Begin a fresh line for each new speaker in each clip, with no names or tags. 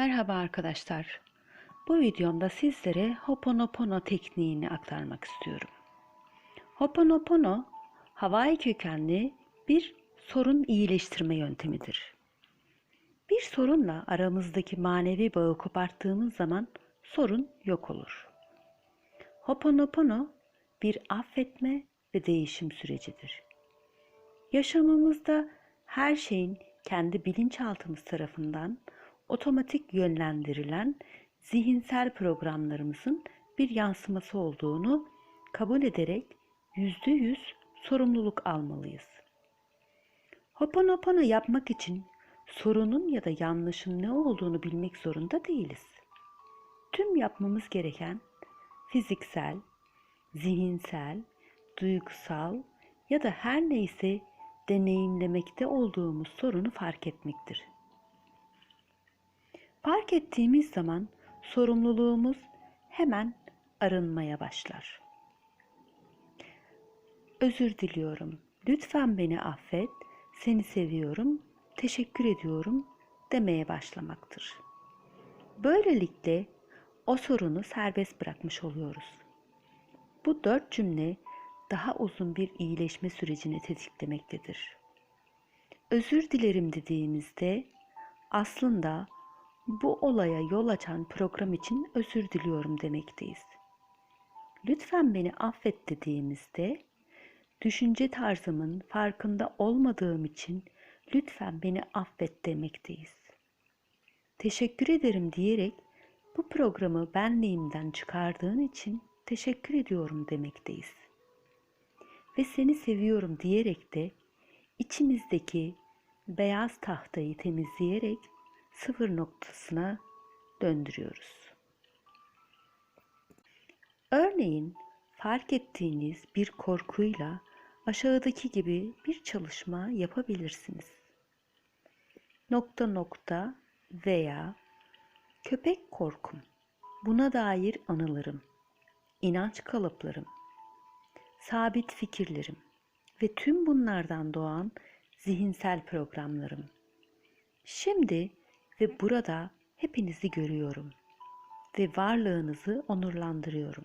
Merhaba arkadaşlar. Bu videomda sizlere Hoponopono tekniğini aktarmak istiyorum. Hoponopono, Hawaii kökenli bir sorun iyileştirme yöntemidir. Bir sorunla aramızdaki manevi bağı koparttığımız zaman sorun yok olur. Hoponopono bir affetme ve değişim sürecidir. Yaşamımızda her şeyin kendi bilinçaltımız tarafından otomatik yönlendirilen zihinsel programlarımızın bir yansıması olduğunu kabul ederek yüzde yüz sorumluluk almalıyız. Hoponopono yapmak için sorunun ya da yanlışın ne olduğunu bilmek zorunda değiliz. Tüm yapmamız gereken fiziksel, zihinsel, duygusal ya da her neyse deneyimlemekte olduğumuz sorunu fark etmektir. Fark ettiğimiz zaman sorumluluğumuz hemen arınmaya başlar. Özür diliyorum. Lütfen beni affet. Seni seviyorum. Teşekkür ediyorum demeye başlamaktır. Böylelikle o sorunu serbest bırakmış oluyoruz. Bu dört cümle daha uzun bir iyileşme sürecini tetiklemektedir. Özür dilerim dediğimizde aslında bu olaya yol açan program için özür diliyorum demekteyiz. Lütfen beni affet dediğimizde düşünce tarzımın farkında olmadığım için lütfen beni affet demekteyiz. Teşekkür ederim diyerek bu programı benliğimden çıkardığın için teşekkür ediyorum demekteyiz. Ve seni seviyorum diyerek de içimizdeki beyaz tahtayı temizleyerek sıfır noktasına döndürüyoruz. Örneğin fark ettiğiniz bir korkuyla aşağıdaki gibi bir çalışma yapabilirsiniz. Nokta nokta veya köpek korkum, buna dair anılarım, inanç kalıplarım, sabit fikirlerim ve tüm bunlardan doğan zihinsel programlarım. Şimdi ve burada hepinizi görüyorum ve varlığınızı onurlandırıyorum.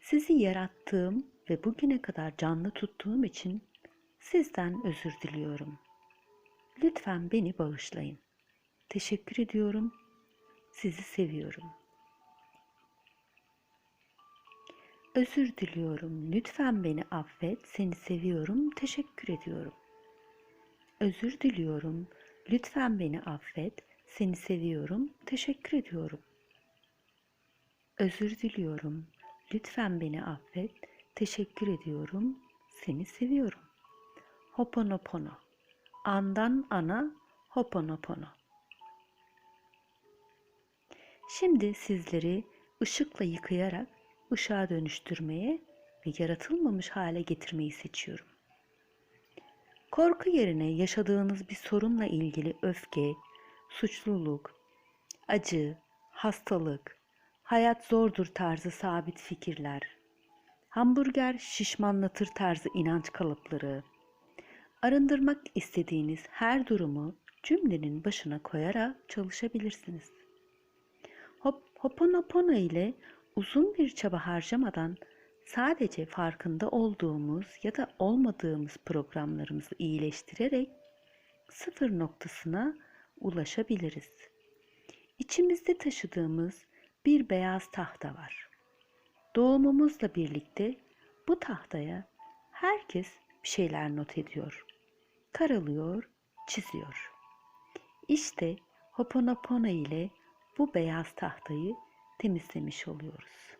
Sizi yarattığım ve bugüne kadar canlı tuttuğum için sizden özür diliyorum. Lütfen beni bağışlayın. Teşekkür ediyorum. Sizi seviyorum. Özür diliyorum. Lütfen beni affet. Seni seviyorum. Teşekkür ediyorum. Özür diliyorum. Lütfen beni affet. Seni seviyorum. Teşekkür ediyorum. Özür diliyorum. Lütfen beni affet. Teşekkür ediyorum. Seni seviyorum. Hoponopono. Andan ana Hoponopono. Şimdi sizleri ışıkla yıkayarak ışığa dönüştürmeye ve yaratılmamış hale getirmeyi seçiyorum. Korku yerine yaşadığınız bir sorunla ilgili öfke, suçluluk, acı, hastalık, hayat zordur tarzı sabit fikirler, hamburger şişmanlatır tarzı inanç kalıpları, arındırmak istediğiniz her durumu cümlenin başına koyarak çalışabilirsiniz. Hop, Hoponopono ile uzun bir çaba harcamadan sadece farkında olduğumuz ya da olmadığımız programlarımızı iyileştirerek sıfır noktasına ulaşabiliriz. İçimizde taşıdığımız bir beyaz tahta var. Doğumumuzla birlikte bu tahtaya herkes bir şeyler not ediyor. Karalıyor, çiziyor. İşte Hoponopono ile bu beyaz tahtayı temizlemiş oluyoruz.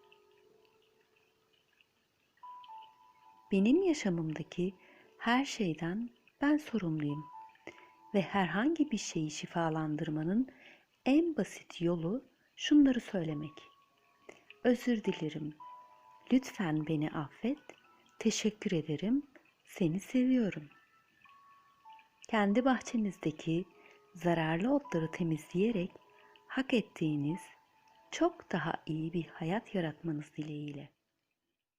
Benim yaşamımdaki her şeyden ben sorumluyum ve herhangi bir şeyi şifalandırmanın en basit yolu şunları söylemek. Özür dilerim. Lütfen beni affet. Teşekkür ederim. Seni seviyorum. Kendi bahçenizdeki zararlı otları temizleyerek hak ettiğiniz çok daha iyi bir hayat yaratmanız dileğiyle.